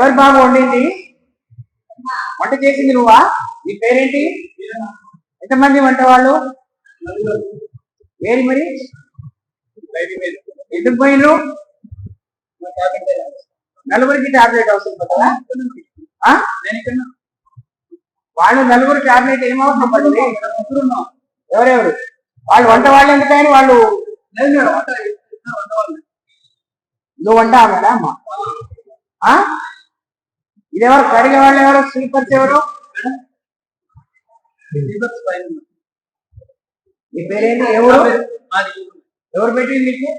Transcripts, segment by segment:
ఎవరి బాబు వండింది? వంట చేసింది నువ్వా? నీ పేరేంటి? ఎంతమంది వంట వాళ్ళు? ఏరి మరి? ఎందుకు పోయినరు నలుగురికి టాబ్లెట్ అవసరం కదా వాళ్ళు నలుగురు టాబ్లెట్ ఏమవసరం పడింది ఎవరెవరు? వాళ్ళు వంట వాళ్ళు ఎందుకని వాళ్ళు? నువ్వు వంట ఆమెనా అమ్మా? ఆ? ఇదెవరు కడిగే వాళ్ళు ఎవరు? స్లీపర్స్ ఎవరు? నీ పేరేంటి? ఎవరు ఎవరు పెట్టింది నీకు?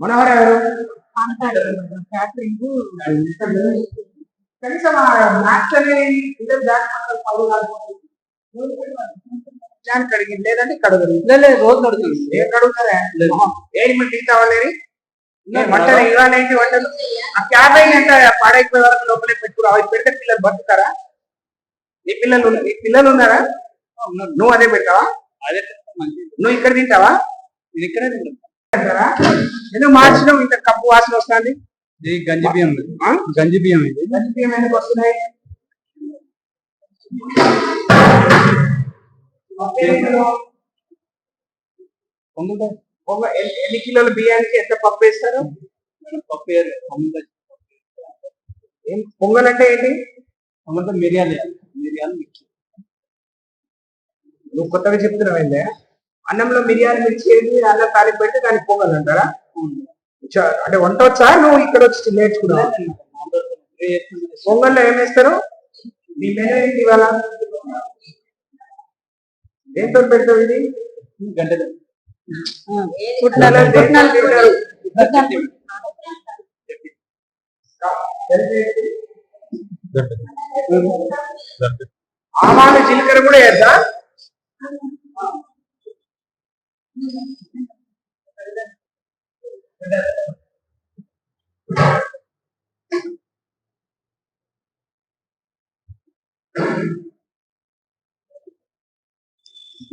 మనోహర్ ఎవరు? కనీసం మ్యాథ్స్ అనేది కడిగింది. లేదంటే కడగదు. లేదు రోజు కడుగుతుంది ఏం కడుగుతారా? ఏం మరి టీ కావాలని నేను వంటలు? ఆ క్యాబేజ్ ఎంత పాడైపోయే వరకు లోపలే పెట్టుకురా. అవి పెడితే పిల్లలు బతుకుతారా? నీ పిల్లలు నీ పిల్లలు ఉన్నారా? నువ్వు అదే పెడతావా? అదే నువ్వు ఇక్కడ తింటావా? ఇది ఇక్కడే తింటాం తింటారా? ఎందుకు మార్చడం ఇంత కప్పు వాసన వస్తుంది. ఇది గంజి బియ్యం? గంజి బియ్యం ఇది. గంజిబియ్యం ఎందుకు వస్తున్నాయి? పొంగుతాయి ఎన్ని- ఎన్ని కిలోల బియ్యానికి ఎంత పప్పు వేస్తారు? పప్పు ఏం పొంగల్ అంటే ఏంటి? పొంగుతా మిరియాలు. మిరియాలు మిక్స్. నువ్వు కొత్తగా చెప్తున్నావు ఏందే? అన్నంలో మిరియాలు మిర్చి వేసి అన్నం తాలింపు పెడితే దానికి పొంగల్ అంటారా? అంటే వంట వచ్చా? నువ్వు ఇక్కడ వచ్చి నేర్చుకున్నావు? పొంగల్లో ఏం వేస్తారు? నీ మెనూ ఏంటి ఇవాళ? దేంతో పెడతావు ఇది? గంటలు. పుట్నాలు పుట్నాలు ఆవాలు జీలకర్ర కూడా వేద్దా?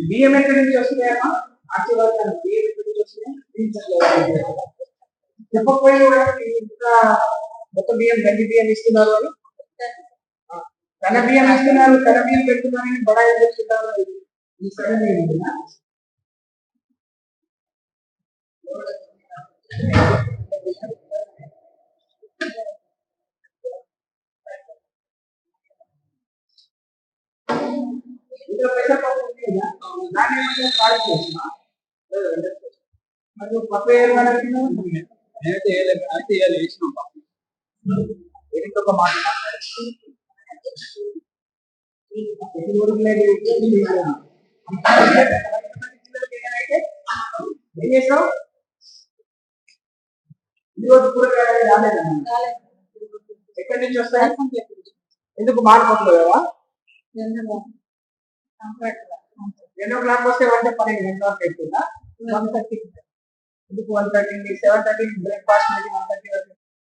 బియ్యం ఎక్కడి నుంచి వస్తున్నాయమ్మా? ఆశీర్వాదాలు బియ్యం ఎక్కడి నుంచి బియ్యం బియ్యం ఇస్తున్నారు అని తన బియ్యం ఇస్తున్నారు తన బియ్యం పెడుతున్నారని బడాయి చెప్తున్నారు ఈ సరే ఇందులో కదా? దాన్ని చేస్తున్నా? మరి నువ్వు పప్పు వేయాలంటున్నావు? నేనైతే వేయలేదు అయితే వేయాలి వేసినాం పప్పు ఏంటి ఒక మాట? మాట్లాడు. ఎన్ని ఉరుకులేదు, ఎన్ని ఉరుకులేదు. ఏం చేసావు? ఈరోజు కూరగాయలు రాలేదా? ఎక్కడి నుంచి వస్తాయి? ఎందుకు మాడిపోట్లేవా ఎన్నో క్లాక్ వస్తే వంట పన్నెండు గంటల వరకు 12:30 से 7:30 ब्रेकफास्ट में 1:30 वाले